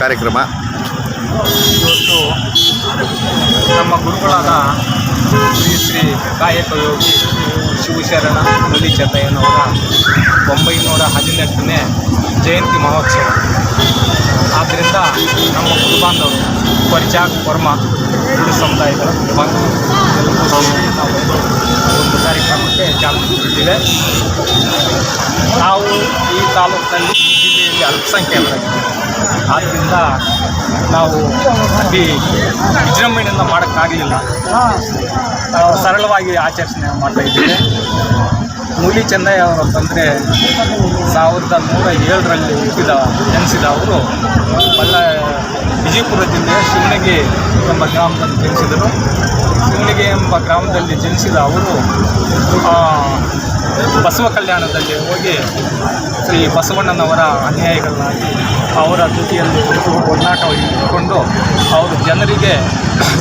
ಕಾರ್ಯಕ್ರಮ. ಇವತ್ತು ನಮ್ಮ ಗುರುಗಳಾದ ಶ್ರೀ ಶ್ರೀ ಕಾಯಕ ಯೋಗಿ ಶಿವಶರಣ ಮುರಳಿ ಚೆನ್ನಯ್ಯನವರ ಒಂಬೈನೂರ ಹದಿನೆಂಟನೇ ಜಯಂತಿ ಮಹೋತ್ಸವ. ಆದ್ದರಿಂದ ನಮ್ಮ ಕುರುಬಾಂಧವರು ಪರಿಚಾಕ್ ವರ್ಮ ಗುರು ಸಮುದಾಯದ ಕುರುಬಾಂಧವರು ನಾವು ಒಂದು ಕಾರ್ಯಕ್ರಮಕ್ಕೆ ಚಾಲನೆ ನೀಡಿದ್ದೇವೆ ನಾವು ಈ ತಾಲೂಕಿನಲ್ಲಿ ಈ ಜಿಲ್ಲೆಯಲ್ಲಿ ಅಲ್ಪಸಂಖ್ಯಾತರಾಗಿದ್ದೇವೆ. ಆದ್ದರಿಂದ ನಾವು ಅತಿ ವಿಜೃಂಭಣೆಯಿಂದ ಮಾಡೋಕ್ಕಾಗಲಿಲ್ಲ ಸರಳವಾಗಿ ಆಚರಣೆ ಮಾಡ್ತಾ ಇದ್ದೇವೆ. ಮೂಲಿ ಚೆನ್ನಯ್ಯ ಅವರ ತಂದೆ ಸಾವಿರದ ನೂರ ಏಳರಲ್ಲಿ ಹುಟ್ಟಿದ ಜನಿಸಿದ ಅವರು ಬಲ್ಲ ವಿಜಯಪುರ ಜಿಲ್ಲೆಯ ಶಿವನಗಿ ಎಂಬ ಗ್ರಾಮದಲ್ಲಿ ಜನಿಸಿದರು. ಶಿವನಗಿ ಎಂಬ ಗ್ರಾಮದಲ್ಲಿ ಜನಿಸಿದ ಅವರು ಬಸವ ಕಲ್ಯಾಣದಲ್ಲಿ ಹೋಗಿ ಶ್ರೀ ಬಸವಣ್ಣನವರ ಅನ್ಯಾಯಗಳನ್ನಾಗಿ ಅವರ ಜೊತೆಯಲ್ಲಿ ಇಟ್ಟುಕೊಂಡು ಅವರು ಜನರಿಗೆ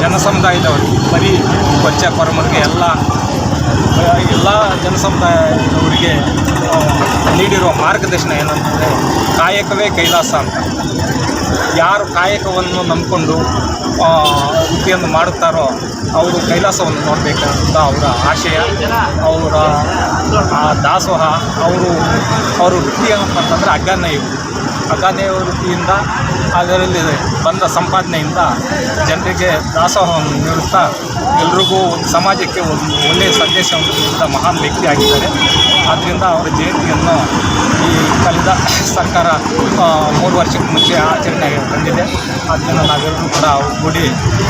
ಜನ ಸಮುದಾಯದವರು ಬರೀ ಪಂಚ ಪರಮರಿಗೆ ಎಲ್ಲ ಎಲ್ಲ ಜನ ಸಮುದಾಯದವರಿಗೆ ನೀಡಿರುವ ಮಾರ್ಗದರ್ಶನ ಏನಂತಂದರೆ ಕಾಯಕವೇ ಕೈಲಾಸ ಅಂತ. ಯಾರು ಕಾಯಕವನ್ನು ನಂಬಿಕೊಂಡು ವೃತ್ತಿಯನ್ನು ಮಾಡುತ್ತಾರೋ ಅವರು ಕೈಲಾಸವನ್ನು ನೋಡಬೇಕಂತ ಅವರ ಆಶಯ, ಅವರ, ಆ, ದಾಸೋಹ, ಅವರು ಅವರು ವೃತ್ತಿ ಏನಪ್ಪ ಅಂತಂದರೆ ಅಗ್ಗಾನೇ ಇವು ಅಗಾಧೆ ವೃತ್ತಿಯಿಂದ ಅದರಲ್ಲಿ ಬಂದ ಸಂಪಾದನೆಯಿಂದ ಜನರಿಗೆ ದಾಸೋಹವನ್ನು ನೀಡುತ್ತಾ ಎಲ್ರಿಗೂ ಒಂದು ಸಮಾಜಕ್ಕೆ ಒಂದು ಒಳ್ಳೆಯ ಸಂದೇಶವನ್ನು ನೀಡಿದ ಮಹಾನ್ ವ್ಯಕ್ತಿ ಆಗಿದ್ದಾರೆ. ಆದ್ದರಿಂದ ಅವರ ಜಯಂತಿಯನ್ನು ಈ ಕಳೆದ ಸರ್ಕಾರ ಮೂರು ವರ್ಷಕ್ಕೆ ಮುಂಚೆ ಆಚರಣೆ ಬಂದಿದೆ. ಆದ್ದರಿಂದ ನಾವೆಲ್ಲರೂ ಕೂಡ ಒಗ್ಗೂಡಿ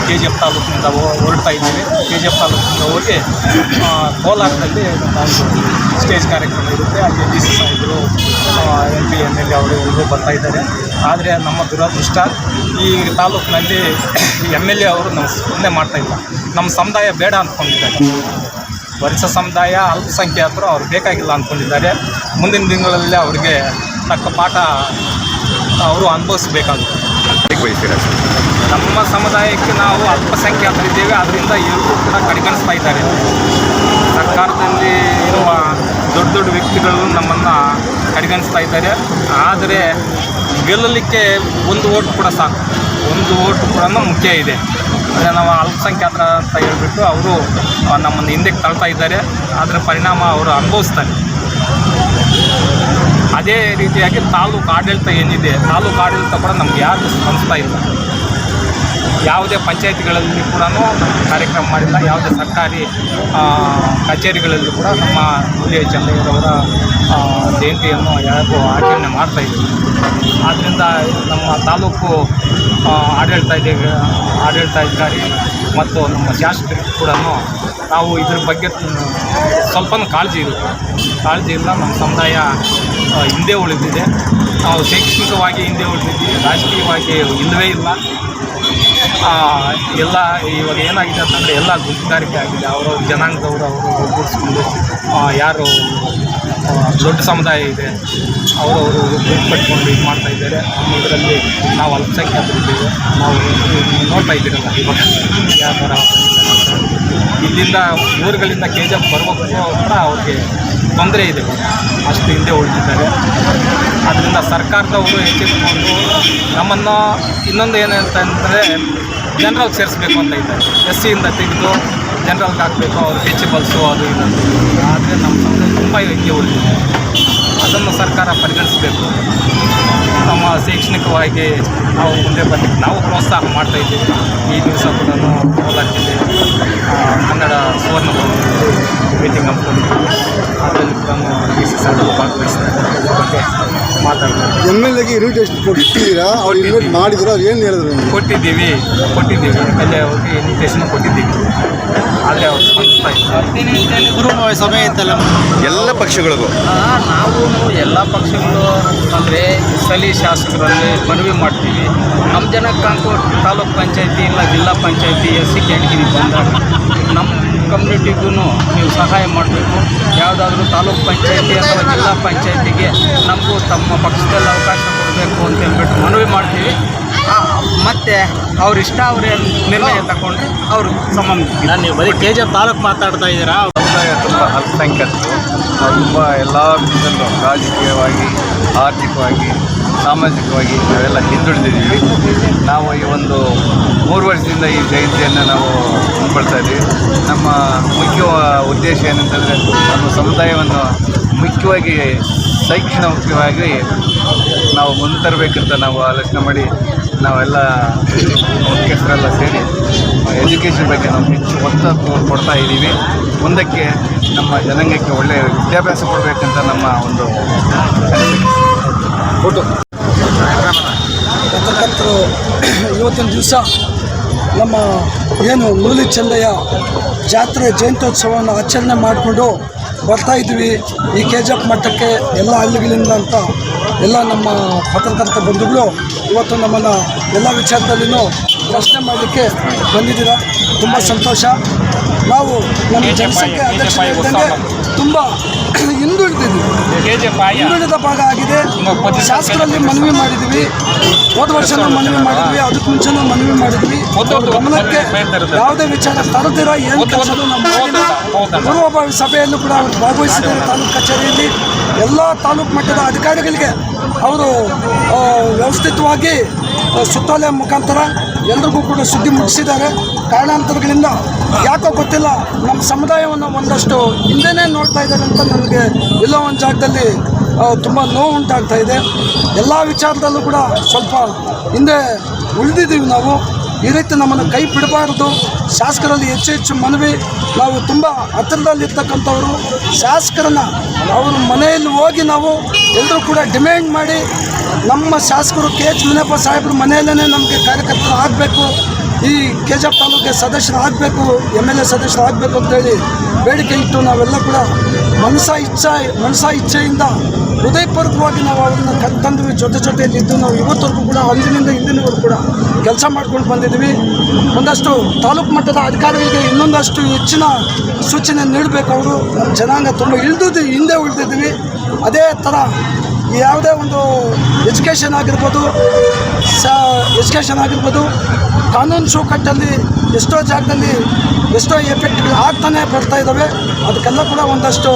ಕೆ ಜಿ ಎಫ್ ತಾಲೂಕಿನಿಂದ ಹೊರಡ್ತಾ ಇದ್ದೀವಿ. ಕೆ ಜಿ ಎಫ್ ತಾಲೂಕಿನಿಂದ ಹೋಗಿ ಕೋಲಾರದಲ್ಲಿ ಒಂದು ಸ್ಟೇಜ್ ಕಾರ್ಯಕ್ರಮ ಇರುತ್ತೆ. ಅಲ್ಲಿ ಡಿ ಸಿ ಸಾಹೇಬರು M P M L A ಅವರು ಎಲ್ಲರೂ ಬರ್ತಾ ಇದ್ದಾರೆ. ಆದರೆ ನಮ್ಮ ದುರದೃಷ್ಟ ಈ ತಾಲೂಕಿನಲ್ಲಿ ಎಂ ಎಲ್ ಎ ಅವರು ನಮ್ಮ ಮಾಡ್ತಾ ಇಲ್ಲ. ನಮ್ಮ ಸಮುದಾಯ ಬೇಡ ಅಂದ್ಕೊಂಡಿದ್ದಾರೆ. ವರಿಷ್ಠ ಸಮುದಾಯ ಅಲ್ಪಸಂಖ್ಯಾತರು ಅವ್ರು ಬೇಕಾಗಿಲ್ಲ ಅಂದ್ಕೊಂಡಿದ್ದಾರೆ. ಮುಂದಿನ ದಿನಗಳಲ್ಲಿ ಅವರಿಗೆ ತಕ್ಕ ಪಾಠ ಅವರು ಅನುಭವಿಸಬೇಕಾಗುತ್ತೆ. ನಮ್ಮ ಸಮುದಾಯಕ್ಕೆ ನಾವು ಅಲ್ಪಸಂಖ್ಯಾತರಿದ್ದೇವೆ. ಅದರಿಂದ ಎಲ್ಲರೂ ಕೂಡ ಕಡೆಗಣಿಸ್ತಾ ಇದ್ದಾರೆ. ಸರ್ಕಾರದಲ್ಲಿ ಇರುವ ದೊಡ್ಡ ದೊಡ್ಡ ವ್ಯಕ್ತಿಗಳು ನಮ್ಮನ್ನು ಕಡೆಗಣಿಸ್ತಾ ಇದ್ದಾರೆ. ಆದರೆ ಗೆಲ್ಲಲಿಕ್ಕೆ ಒಂದು ಓಟ್ ಕೂಡ ಸಾಕು. ಒಂದು ಓಟ್ ಕೂಡ ಮುಖ್ಯ ಇದೆ. ಅಂದರೆ ನಾವು ಅಲ್ಪಸಂಖ್ಯಾತರ ಅಂತ ಹೇಳ್ಬಿಟ್ಟು ಅವರು ನಮ್ಮನ್ನು ಹಿಂದಕ್ಕೆ ತಳ್ತಾ ಇದ್ದಾರೆ. ಅದರ ಪರಿಣಾಮ ಅವರು ಅನುಭವಿಸ್ತಾರೆ. ಅದೇ ರೀತಿಯಾಗಿ ತಾಲೂಕು ಆಡಳಿತ ಏನಿದೆ, ತಾಲೂಕು ಆಡಳಿತ ಕೂಡ ನಮ್ಗೆ ಯಾರು ಸ್ಪಂದಿಸ್ತಾ ಇಲ್ಲ. ಯಾವುದೇ ಪಂಚಾಯತಿಗಳಲ್ಲಿ ಕೂಡ ಕಾರ್ಯಕ್ರಮ ಮಾಡಿಲ್ಲ. ಯಾವುದೇ ಸರ್ಕಾರಿ ಕಚೇರಿಗಳಲ್ಲಿ ಕೂಡ ನಮ್ಮ ಹುಲಿಯ ಚಂದ್ರವರ ಜಯಂತಿಯನ್ನು ಯಾರಿಗೂ ಆಚರಣೆ ಮಾಡ್ತಾ ಇದ್ದೀವಿ. ಆದ್ದರಿಂದ ನಮ್ಮ ತಾಲೂಕು ಆ, ಆಡಳಿತ ಇದೆ ಆಡಳಿತಾಧಿಕಾರಿ ಮತ್ತು ನಮ್ಮ ಶಾಸಕರು ಕೂಡ ನಾವು ಇದ್ರ ಬಗ್ಗೆ ಸ್ವಲ್ಪ ಕಾಳಜಿ ಇರುತ್ತೆ ಕಾಳಜಿ ಇಲ್ಲ ನಮ್ಮ ಸಮುದಾಯ ಹಿಂದೆ ಉಳಿದಿದೆ. ನಾವು ಶೈಕ್ಷಣಿಕವಾಗಿ ಹಿಂದೆ ಉಳಿದಿದ್ದೀವಿ ರಾಜಕೀಯವಾಗಿ ಇಲ್ಲವೇ ಇಲ್ಲ. ಎಲ್ಲ ಇವಾಗ ಏನಾಗಿದೆ ಅಂತಂದರೆ ಎಲ್ಲ ಗುಂಪುಗಾರಿಕೆ ಆಗಿದೆ. ಅವರವ್ರ ಜನಾಂಗದವರು ಅವರು ಒಗ್ಗೂಡಿಸ್ಕೊಂಡು ಆ, ಯಾರು ದೊಡ್ಡ ಸಮುದಾಯ ಇದೆ. ಅವರವರು ಗುಂಪು ಕಟ್ಕೊಂಡು ಇದು ಮಾಡ್ತಾ ಇದ್ದಾರೆ. ಇದರಲ್ಲಿ ನಾವು ಅಲ್ಪಸಂಖ್ಯಾತರಿದ್ದೇವೆ ನಾವು ನೋಡ್ತಾ ಇದ್ದೀರಲ್ಲ ಇವಾಗ. ಯಾವ ಇಲ್ಲಿಂದ ಊರುಗಳಿಂದ ಕೆ ಜಿ ಎಫ್ ಬರ್ಬೇಕು ಕೂಡ ಅವ್ರಿಗೆ ತೊಂದರೆ ಇದೆ. ಅಷ್ಟು ಹಿಂದೆ ಉಳಿದಿದ್ದಾರೆ. ಅದರಿಂದ ಸರ್ಕಾರದವರು ಎಚ್ಚೆತ್ತುಕೊಂಡು ನಮ್ಮನ್ನು ಇನ್ನೊಂದು ಏನಂತಂದರೆ ಜನರಲ್ಗೆ ಸೇರಿಸ್ಬೇಕು ಅಂತ ಇದೆ. ಎಸ್ ಸಿಯಿಂದ ತೆಗೆದು ಜನರಲ್ಗೆ ಹಾಕಬೇಕು, ಅವ್ರು ಟೀಚಬಲ್ಸು ಅದು ಇದು ಆದರೆ ನಮ್ಮ ಸಮಾಜ ತುಂಬ ಹಿಂದೆ ಉಳಿದಿದೆ. ಅದನ್ನು ಸರ್ಕಾರ ಪರಿಗಣಿಸಬೇಕು. ನಮ್ಮ ಶೈಕ್ಷಣಿಕವಾಗಿ ನಾವು ಮುಂದೆ ಬರ್ಲಿಕ್ಕೆ ನಾವು ಪ್ರೋತ್ಸಾಹ ಮಾಡ್ತಾ ಇದ್ದೀವಿ. ಈ ದಿವಸ ಕೂಡ ಕೋಲಾರ ಜಿಲ್ಲೆ ಆ, ಕನ್ನಡ ಸುವರ್ಣ ಮೀಟಿಂಗ್ ಹಮ್ಮಿಕೊಂಡಿದ್ದೀವಿ ಅದರಲ್ಲಿ ಕೂಡ ಡಿ ಸಿ ಸಾಹೇಬರು ಭಾಗವಹಿಸ್ತಾರೆ ಬಗ್ಗೆ ಮಾತಾಡ್ತಾರೆ ಎಂ ಎಲ್ ಎಗೆ ಇನ್ವಿಟೇಷನ್ ಕೊಟ್ಟಿದ್ದೀರಾ? ಅವ್ರು ಇನ್ವೈಟ್ ಮಾಡಿದ್ರು? ಅವ್ರು ಏನು ಹೇಳಿದ್ರು? ಕೊಟ್ಟಿದ್ದೀವಿ. ಕೊಟ್ಟಿದ್ದೀವಿ. ಅಲ್ಲೇ ಹೋಗಿ ಇನ್ವಿಟೇಷನ್ ಕೊಟ್ಟಿದ್ದೀವಿ. ಆದರೆ ಅವ್ರು ಸ್ಪಂದಿಸ್ತಾ ಇಲ್ಲ. ಕುರುಮ ಸಭೆ ಇತ್ತಲ್ಲ? ಎಲ್ಲ ಪಕ್ಷಗಳಿಗೂ. ನಾವು ಎಲ್ಲ ಪಕ್ಷಗಳು ಅಂದರೆ ಸ್ಥಳೀಯ ಶಾಸಕರಲ್ಲಿ ಮನವಿ ಮಾಡ್ತೀವಿ. ನಮ್ಮ ಕಾಂಕೋಟ್ ತಾಲೂಕ್ ಪಂಚಾಯತಿ ಇಲ್ಲ ಜಿಲ್ಲಾ ಪಂಚಾಯತಿ, ಎಸ್ ಸಿ ಕ್ಯಾಟಗಿರಿ ಬಂದಾಗ ನಮ್ಮ ಕಮ್ಯುನಿಟಿಗೂ ನೀವು ಸಹಾಯ ಮಾಡಬೇಕು. ಯಾವುದಾದ್ರೂ ತಾಲೂಕ್ ಪಂಚಾಯತಿ ಅಥವಾ ಜಿಲ್ಲಾ ಪಂಚಾಯತಿಗೆ ನಮಗೂ ತಮ್ಮ ಪಕ್ಷದಲ್ಲಿ ಅವಕಾಶ ಕೊಡಬೇಕು ಅಂತ ಹೇಳ್ಬಿಟ್ಟು ಮನವಿ ಮಾಡ್ತೀವಿ. ಮತ್ತು ಮತ್ತೆ ಅವ್ರ ಇಷ್ಟ, ಅವ್ರ ನಿರ್ಣಯ ತಗೊಂಡ್ರೆ ಅವರು ಸಂಬಂಧ ನೀವು ಬರೀ ಕೆ ಜಿ ತಾಲೂಕು ಮಾತಾಡ್ತಾ ಇದ್ದೀರಾ? ತುಂಬ ಅಲ್ಪಸಂಖ್ಯಾತರು. ತುಂಬ ಎಲ್ಲ ವಿಧದಲ್ಲೂ ರಾಜಕೀಯವಾಗಿ, ಆರ್ಥಿಕವಾಗಿ, ಸಾಮಾಜಿಕವಾಗಿ ನಾವೆಲ್ಲ ಹಿಂದುಳಿದಿದ್ದೀವಿ. ನಾವು ಈ ಒಂದು ಮೂರು ವರ್ಷದಿಂದ ಈ ಜಯಂತಿಯನ್ನು ನಾವು ಹಮ್ಮಿಕೊಳ್ತಾ ಇದ್ದೀವಿ. ನಮ್ಮ ಮುಖ್ಯ ಉದ್ದೇಶ ಏನಂತಂದರೆ, ನಮ್ಮ ಸಮುದಾಯವನ್ನು ಮುಖ್ಯವಾಗಿ ಶೈಕ್ಷಣಿಕವಾಗಿ ನಾವು ಮುಂದೆ ತರಬೇಕಂತ ನಾವು ಆಲೋಚನೆ ಮಾಡಿ ನಾವೆಲ್ಲ ಮುಖ್ಯಸ್ಥರೆಲ್ಲ ಸೇರಿ ಎಜುಕೇಷನ್ ಬಗ್ಗೆ ನಾವು ಹೆಚ್ಚು ಒತ್ತು ಕೊಡ್ತಾ ಇದ್ದೀವಿ. ಮುಂದಕ್ಕೆ ನಮ್ಮ ಜನಾಂಗಕ್ಕೆ ಒಳ್ಳೆಯ ವಿದ್ಯಾಭ್ಯಾಸ ಕೊಡಬೇಕಂತ ನಮ್ಮ ಒಂದು ಪತ್ರಕರ್ತರು ಇವತ್ತಿನ ದಿವಸ ನಮ್ಮ ಏನು ಮುರಳಿ ಚಂದಯ್ಯ ಜಾತ್ರೆ ಜಯಂತ್ಯೋತ್ಸವವನ್ನು ಆಚರಣೆ ಮಾಡಿಕೊಂಡು ಬರ್ತಾ ಇದ್ವಿ. ಈ ಕೆ ಜಿ ಎಫ್ ಮಟ್ಟಕ್ಕೆ ಎಲ್ಲ ಹಳ್ಳಿಗಳಿಂದ ಅಂತ ಎಲ್ಲ ನಮ್ಮ ಪತ್ರಕರ್ತ ಬಂಧುಗಳು ಇವತ್ತು ನಮ್ಮನ್ನು ಎಲ್ಲ ವಿಚಾರದಲ್ಲಿನೂ ಪ್ರಶ್ನೆ ಮಾಡಲಿಕ್ಕೆ ಬಂದಿದ್ದೀರಾ? ತುಂಬ ಸಂತೋಷ. ನಾವು ನಮ್ಮ ಜನಸಂಖ್ಯೆ ಅಧ್ಯಕ್ಷ ತುಂಬ ಹಿಂದುಳಿದಿದ್ದೀವಿ ಹಿಂದುಳಿದ ಭಾಗ ಆಗಿದೆ. ಶಾಸಕರಲ್ಲಿ ಮನವಿ ಮಾಡಿದ್ವಿ. ಹೋದ ವರ್ಷನೂ ಮನವಿ ಮಾಡಿದ್ವಿ. ಅದಕ್ಕೆ ಮುಂಚೆನೂ ಮನವಿ ಮಾಡಿದ್ವಿ. ಗಮನಕ್ಕೆ ಯಾವುದೇ ವಿಚಾರ ತರದಿರ ಏನು ಕೆಲಸನೂ ಮಾಡಿಲ್ಲ ಪೂರ್ವಭಾವಿ ಸಭೆಯನ್ನು ಕೂಡ ಅವರು ಭಾಗವಹಿಸಿದ್ದಾರೆ ತಾಲೂಕು ಕಚೇರಿಯಲ್ಲಿ. ಎಲ್ಲ ತಾಲೂಕು ಮಟ್ಟದ ಅಧಿಕಾರಿಗಳಿಗೆ ಅವರು ವ್ಯವಸ್ಥಿತವಾಗಿ ಆ, ಸುತ್ತೋಲೆ ಮುಖಾಂತರ ಎಲ್ರಿಗೂ ಕೂಡ ಸುದ್ದಿ ಮುಗಿಸಿದ್ದಾರೆ. ಕಾರಣಾಂತರಗಳಿಂದ ಯಾಕೋ ಗೊತ್ತಿಲ್ಲ, ನಮ್ಮ ಸಮುದಾಯವನ್ನು ಒಂದಷ್ಟು ಹಿಂದೆನೇ ನೋಡ್ತಾ ಇದ್ದಾರೆ ಅಂತ ನನಗೆ ಎಲ್ಲೋ ಒಂದು ಜಾಗದಲ್ಲಿ ತುಂಬ ನೋವು ಉಂಟಾಗ್ತಾ ಇದೆ. ಎಲ್ಲ ವಿಚಾರದಲ್ಲೂ ಕೂಡ ಸ್ವಲ್ಪ ಹಿಂದೆ ಉಳಿದಿದ್ದೀವಿ ನಾವು. ಈ ರೀತಿ ನಮ್ಮನ್ನು ಕೈ ಬಿಡಬಾರ್ದು. ಶಾಸಕರಲ್ಲಿ ಹೆಚ್ಚು ಹೆಚ್ಚು ಮನವಿ. ನಾವು ತುಂಬ ಹತ್ತಿರದಲ್ಲಿರ್ತಕ್ಕಂಥವರು. ಶಾಸಕರನ್ನ ಅವ್ರ ಮನೆಯಲ್ಲಿ ಹೋಗಿ ನಾವು ಎಲ್ಲರೂ ಕೂಡ ಡಿಮ್ಯಾಂಡ್ ಮಾಡಿ ನಮ್ಮ ಶಾಸಕರು ಕೆ ಎಚ್ ಮುನಿಯಪ್ಪ ಸಾಹೇಬ್ರ ಮನೆಯಲ್ಲೇ ನಮಗೆ ಕಾರ್ಯಕರ್ತರು ಆಗಬೇಕು. ಈ ಕೆ ಜಿ ಎಫ್ ತಾಲೂಕಿಗೆ ಸದಸ್ಯರು ಆಗಬೇಕು, ಎಂ ಎಲ್ ಎ ಸದಸ್ಯರು ಆಗಬೇಕು ಅಂತೇಳಿ ಬೇಡಿಕೆ ಇಟ್ಟು ನಾವೆಲ್ಲ ಕೂಡ ಮನಸ ಇಚ್ಛೆ ಮನಸ ಇಚ್ಛೆಯಿಂದ ಹೃದಯಪೂರ್ವಕವಾಗಿ ನಾವು ಅವ್ರನ್ನ ಕರ್ತಂದ್ವಿ ಜೊತೆ ಜೊತೆಯಲ್ಲಿ ಇದ್ದು ನಾವು ಇವತ್ತವರೆಗೂ ಕೂಡ ಅಂದಿನಿಂದ ಇಂದಿನವರೆಗೂ ಕೂಡ ಕೆಲಸ ಮಾಡ್ಕೊಂಡು ಬಂದಿದ್ದೀವಿ ಒಂದಷ್ಟು ತಾಲೂಕು ಮಟ್ಟದ ಅಧಿಕಾರಿಗಳಿಗೆ ಇನ್ನೊಂದಷ್ಟು ಹೆಚ್ಚಿನ ಸೂಚನೆ ನೀಡಬೇಕು ಅವರು. ಜನಾಂಗ ತುಂಬ ಇಳಿದು ಹಿಂದೆ ಉಳಿದಿದ್ದೀವಿ ಅದೇ ಥರ ಯಾವುದೇ ಒಂದು ಎಜುಕೇಷನ್ ಆಗಿರ್ಬೋದು, ಸ ಎಜುಕೇಷನ್ ಆಗಿರ್ಬೋದು ಕಾನೂನು ಚೌಕಟ್ಟಲ್ಲಿ ಎಷ್ಟೋ ಜಾಗದಲ್ಲಿ ಎಷ್ಟೋ ಎಫೆಕ್ಟ್ಗಳು ಆಗ್ತಾನೆ ಬರ್ತಾ ಇದ್ದಾವೆ. ಅದಕ್ಕೆಲ್ಲ ಕೂಡ ಒಂದಷ್ಟು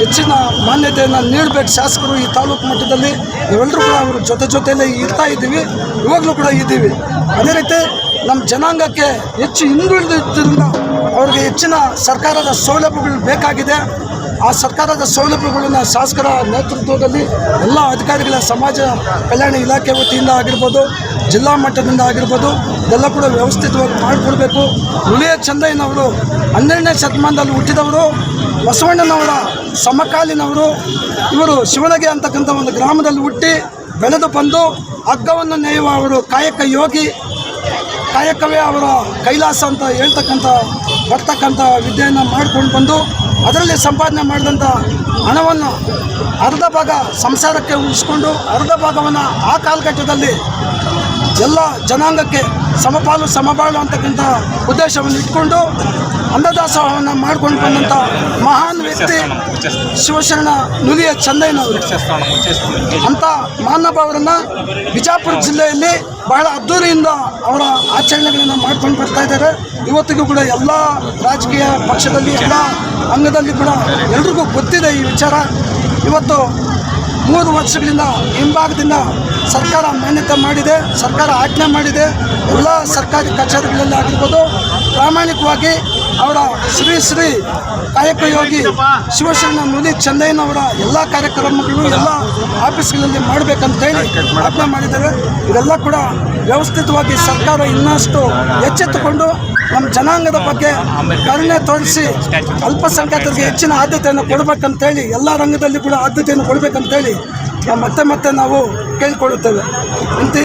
ಹೆಚ್ಚಿನ ಮಾನ್ಯತೆಯನ್ನು ನೀಡಬೇಕು ಶಾಸಕರು ಈ ತಾಲೂಕು ಮಟ್ಟದಲ್ಲಿ. ಇವೆಲ್ಲರೂ ಕೂಡ ಅವ್ರ ಜೊತೆ ಜೊತೆಯಲ್ಲೇ ಇರ್ತಾ ಇದ್ದೀವಿ. ಇವಾಗಲೂ ಕೂಡ ಇದ್ದೀವಿ. ಅದೇ ರೀತಿ ನಮ್ಮ ಜನಾಂಗಕ್ಕೆ ಹೆಚ್ಚು ಹಿಂದುಳಿದಿದ್ದರಿಂದ ಅವ್ರಿಗೆ ಹೆಚ್ಚಿನ ಸರ್ಕಾರದ ಸೌಲಭ್ಯಗಳು ಬೇಕಾಗಿದೆ. ಆ ಸರ್ಕಾರದ ಸೌಲಭ್ಯಗಳನ್ನು ಶಾಸಕರ ನೇತೃತ್ವದಲ್ಲಿ ಎಲ್ಲ ಅಧಿಕಾರಿಗಳ ಸಮಾಜ ಕಲ್ಯಾಣ ಇಲಾಖೆ ವತಿಯಿಂದ ಆಗಿರ್ಬೋದು ಜಿಲ್ಲಾ ಮಟ್ಟದಿಂದ ಆಗಿರ್ಬೋದು, ಇದೆಲ್ಲ ಕೂಡ ವ್ಯವಸ್ಥಿತವಾಗಿ ಮಾಡಿಕೊಡ್ಬೇಕು. ಹುಲಿಯ ಚಂದಯ್ಯನವರು, ಹನ್ನೆರಡನೇ ಶತಮಾನದಲ್ಲಿ ಹುಟ್ಟಿದವರು, ಬಸವಣ್ಣನವರ ಸಮಕಾಲೀನವರು, ಇವರು ಶಿವನಗೆ ಅಂತಕ್ಕಂಥ ಒಂದು ಗ್ರಾಮದಲ್ಲಿ ಹುಟ್ಟಿ ಬೆಳೆದು ಬಂದು ಹಗ್ಗವನ್ನು ನೇಯುವ ಅವರು ಕಾಯಕ ಯೋಗಿ, ಕಾಯಕವೇ ಅವರ ಕೈಲಾಸ ಅಂತ ಹೇಳ್ತಕ್ಕಂಥ, ಬರ್ತಕ್ಕಂಥ ವಿದ್ಯೆಯನ್ನು ಮಾಡಿಕೊಂಡು ಬಂದು ಅದರಲ್ಲಿ ಸಂಪಾದನೆ ಮಾಡಿದಂಥ ಹಣವನ್ನು ಅರ್ಧ ಭಾಗ ಸಂಸಾರಕ್ಕೆ ಉಳಿಸ್ಕೊಂಡು, ಅರ್ಧ ಭಾಗವನ್ನು ಆ ಕಾಲಘಟ್ಟದಲ್ಲಿ ಎಲ್ಲ ಜನಾಂಗಕ್ಕೆ ಸಮಪಾಲು ಸಮಬಾಳು ಅಂತಕ್ಕಂಥ ಉದ್ದೇಶವನ್ನು ಇಟ್ಕೊಂಡು ಅನ್ನದಾಸೋಹವನ್ನು ಮಾಡ್ಕೊಂಡು ಬಂದಂಥ ಮಹಾನ್ ವ್ಯಕ್ತಿ ಶಿವಶರಣ ನುಲಿಯ ಚಂದಯ್ಯನವರು. ಅಂತ ಮಾನವರನ್ನ ಬಿಜಾಪುರ ಜಿಲ್ಲೆಯಲ್ಲಿ ಬಹಳ ಅದ್ದೂರಿಯಿಂದ ಅವರ ಆಚರಣೆಗಳನ್ನು ಮಾಡ್ಕೊಂಡು ಬರ್ತಾ ಇದ್ದಾರೆ. ಇವತ್ತಿಗೂ ಕೂಡ ಎಲ್ಲ ರಾಜಕೀಯ ಪಕ್ಷದಲ್ಲಿ, ಎಲ್ಲ ಅಂಗದಲ್ಲಿ ಕೂಡ ಎಲ್ರಿಗೂ ಗೊತ್ತಿದೆ ಈ ವಿಚಾರ. ಇವತ್ತು ಮೂರು ವರ್ಷಗಳಿಂದ ಹಿಂಭಾಗದಿಂದ ಸರ್ಕಾರ ಮಾನ್ಯತೆ ಮಾಡಿದೆ ಸರ್ಕಾರ ಆಜ್ಞೆ ಮಾಡಿದೆ ಎಲ್ಲ ಸರ್ಕಾರಿ ಕಚೇರಿಗಳಲ್ಲಿ ಆಗಿರ್ಬೋದು ಪ್ರಾಮಾಣಿಕವಾಗಿ ಅವರ ಶ್ರೀ ಶ್ರೀ ಕಾಯಕಯೋಗಿ ಶಿವಶರಣ ಮುನಿ ಚಂದಯ್ಯನವರ ಎಲ್ಲ ಕಾರ್ಯಕ್ರಮಗಳು ಎಲ್ಲ ಆಫೀಸ್ಗಳಲ್ಲಿ ಮಾಡಬೇಕಂತೇಳಿ ಆಜ್ಞೆ ಮಾಡಿದ್ದಾರೆ. ಇದೆಲ್ಲ ಕೂಡ ವ್ಯವಸ್ಥಿತವಾಗಿ ಸರ್ಕಾರ ಇನ್ನಷ್ಟು ಎಚ್ಚೆತ್ತುಕೊಂಡು ನಮ್ಮ ಜನಾಂಗದ ಬಗ್ಗೆ ಕರುಣೆ ತೋರಿಸಿ ಅಲ್ಪಸಂಖ್ಯಾತರಿಗೆ ಹೆಚ್ಚಿನ ಆದ್ಯತೆಯನ್ನು ಕೊಡಬೇಕಂತೇಳಿ, ಎಲ್ಲ ರಂಗದಲ್ಲಿ ಕೂಡ ಆದ್ಯತೆಯನ್ನು ಕೊಡಬೇಕಂತೇಳಿ ಮತ್ತೆ ಮತ್ತೆ ನಾವು ಕೇಳಿಕೊಳ್ಳುತ್ತೇವೆ.